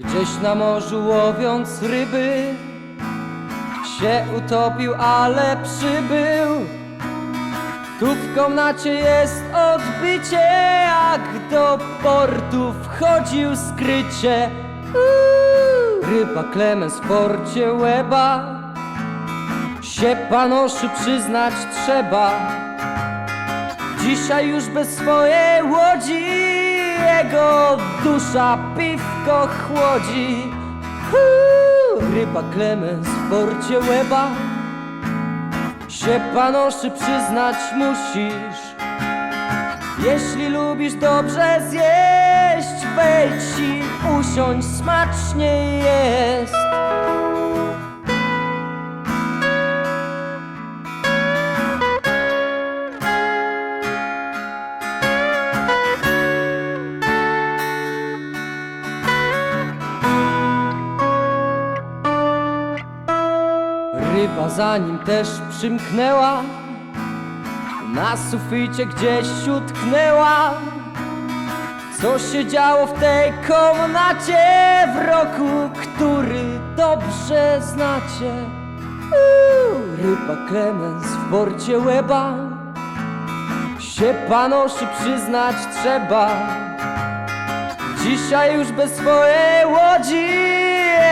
Gdzieś na morzu łowiąc ryby Się utopił, ale przybył. Tu w komnacie jest odbycie Jak do portu wchodził skrycie. Ryba Klemens w porcie łeba. Się panoszy przyznać trzeba. Dzisiaj już bez swojej łodzi Jego dusza piwko chłodzi. Huu, Ryba Klemens w porcie łeba. Się panoszy przyznać musisz. Jeśli lubisz dobrze zjeść Wejdź i usiądź, smacznie jest Ryba za nim też przymknęła Na suficie gdzieś utknęła. Co się działo w tej komnacie W roku, który dobrze znacie? Uuu, Ryba Klemens w porcie łeba. Się panoszy przyznać trzeba. Dzisiaj już bez swojej łodzi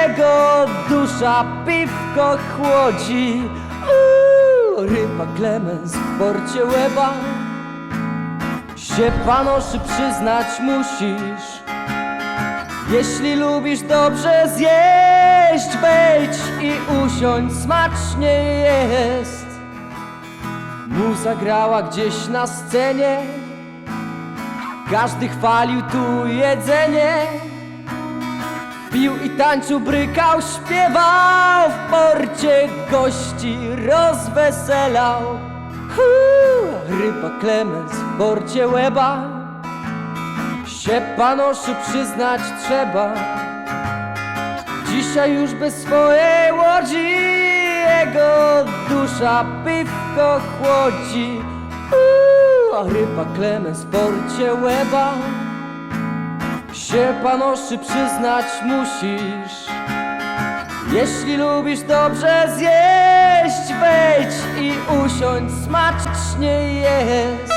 Jego dusza piwko chłodzi. Uuu, Ryba Klemens w porcie łeba. Się panoszy przyznać musisz. Jeśli lubisz dobrze zjeść Wejdź i usiądź, smacznie jest. Mu zagrała gdzieś na scenie. Każdy chwalił tu jedzenie Pił i tańczył, brykał, śpiewał W porcie gości rozweselał. Huu, Ryba Klemens w porcie łeba. Się panoszy przyznać trzeba. Dzisiaj już bez swojej łodzi Jego dusza piwko chłodzi. Uuu, a ryba Klemens w porcie łeba Się panoszy przyznać musisz. Jeśli lubisz dobrze zjeść Wejdź i usiądź, smacznie jest